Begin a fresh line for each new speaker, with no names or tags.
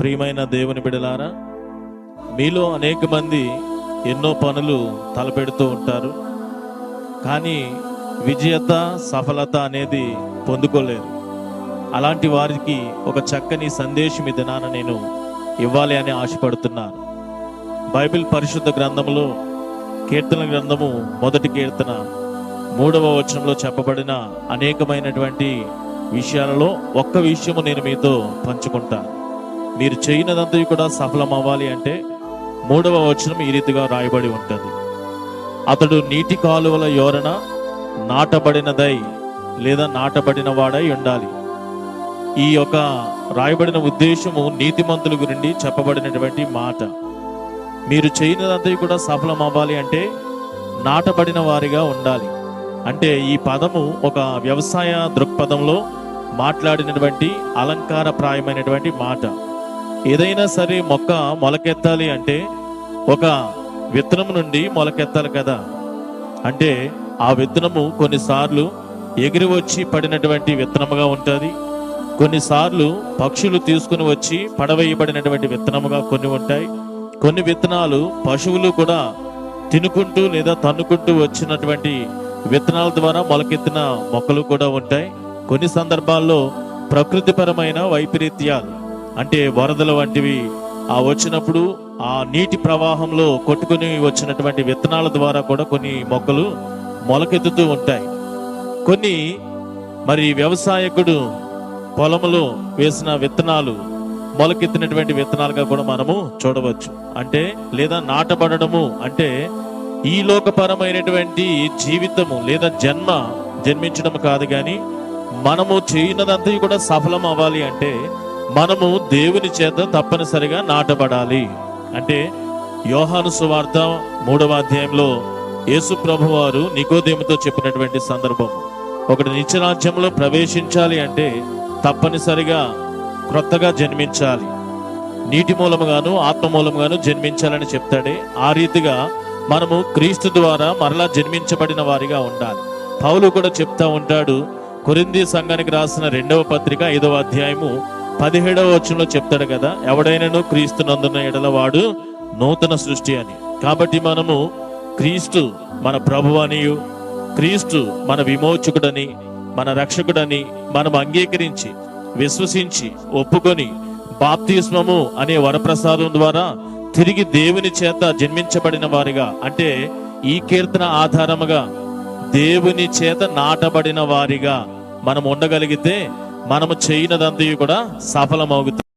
ప్రియమైన దేవుని బిడలారా మీలో అనేక మంది ఎన్నో పనులు తలపెడుతూ ఉంటారు కానీ విజయత సఫలత అనేది పొందుకోలేరు. అలాంటి వారికి ఒక చక్కని సందేశం ఈ దినాన నేను ఇవ్వాలి అని ఆశపడుతున్నాను బైబిల్ పరిశుద్ధ గ్రంథంలో కీర్తన గ్రంథము మొదటి కీర్తన మూడవ వచనంలో చెప్పబడిన అనేకమైనటువంటి విషయాలలో ఒక్క విషయము నేను మీతో పంచుకుంటాను. మీరు చేయనదంతా కూడా సఫలం అవ్వాలి అంటే మూడవ వచనం ఈ రీతిగా రాయబడి ఉంటుంది. అతడు నీటి కాలువల యోరణ నాటబడినదై లేదా నాటబడిన వాడై ఉండాలి. ఈ యొక్క రాయబడిన ఉద్దేశము నీతిమంతుల గురించి చెప్పబడినటువంటి మాట. మీరు చేయనదంతా కూడా సఫలం అవ్వాలి అంటే నాటబడిన వారిగా ఉండాలి. అంటే ఈ పదము ఒక వ్యవసాయ దృక్పథంలో మాట్లాడినటువంటి అలంకారప్రాయమైనటువంటి మాట. ఏదైనా సరే మొక్క మొలకెత్తాలి అంటే ఒక విత్తనం నుండి మొలకెత్తాలి కదా. అంటే ఆ విత్తనము కొన్నిసార్లు ఎగిరి వచ్చి పడినటువంటి విత్తనముగా ఉంటుంది. కొన్నిసార్లు పక్షులు తీసుకుని వచ్చి పడవేయబడినటువంటి విత్తనముగా కొన్ని ఉంటాయి. కొన్ని విత్తనాలు పశువులు కూడా తినుకుంటూ లేదా తన్నుకుంటూ వచ్చినటువంటి విత్తనాల ద్వారా మొలకెత్తిన మొక్కలు కూడా ఉంటాయి. కొన్ని సందర్భాల్లో ప్రకృతిపరమైన వైపరీత్యాలు అంటే వరదల వంటివి ఆ వచ్చినప్పుడు ఆ నీటి ప్రవాహంలో కొట్టుకుని వచ్చినటువంటి విత్తనాల ద్వారా కూడా కొన్ని మొక్కలు మొలకెత్తుతూ ఉంటాయి. కొన్ని మరి వ్యవసాయకుడు పొలంలో వేసిన విత్తనాలు మొలకెత్తినటువంటి విత్తనాలుగా కూడా మనము చూడవచ్చు. అంటే లేదా నాటబడము అంటే ఈ లోకపరమైనటువంటి జీవితము లేదా జన్మ జన్మించడం కాదు కానీ మనము చేయనదంతా కూడా సఫలం అవ్వాలి అంటే మనము దేవుని చేత తప్పనిసరిగా నాటబడాలి. అంటే యోహాను సువార్త మూడవ అధ్యాయంలో యేసు ప్రభు వారు నికోదేముతో చెప్పినటువంటి సందర్భం. ఒకటి నిత్యరాజ్యంలో ప్రవేశించాలి అంటే తప్పనిసరిగా క్రొత్తగా జన్మించాలి. నీటి మూలముగాను ఆత్మ మూలముగాను జన్మించాలని చెప్తాడే. ఆ రీతిగా మనము క్రీస్తు ద్వారా మరలా జన్మించబడిన వారిగా ఉండాలి. పౌలు కూడా చెప్తా ఉంటాడు కొరింది సంఘానికి రాసిన రెండవ పత్రిక ఐదవ అధ్యాయము పదిహేడవ వచనంలో చెప్తాడు కదా ఎవడైనాను క్రీస్తు నందున ఎడల వాడు నూతన సృష్టి అని. కాబట్టి మనము క్రీస్తు మన ప్రభు అనియు క్రీస్తు మన విమోచకుడని మన రక్షకుడని మనం అంగీకరించి విశ్వసించి ఒప్పుకొని బాప్తిస్మము అనే వరప్రసాదం ద్వారా తిరిగి దేవుని చేత జన్మించబడిన వారిగా అంటే ఈ కీర్తన ఆధారముగా దేవుని చేత నాటబడిన వారిగా మనం ఉండగలిగితే మనము చేయనదంతయు కూడా సఫలమవుతుంది.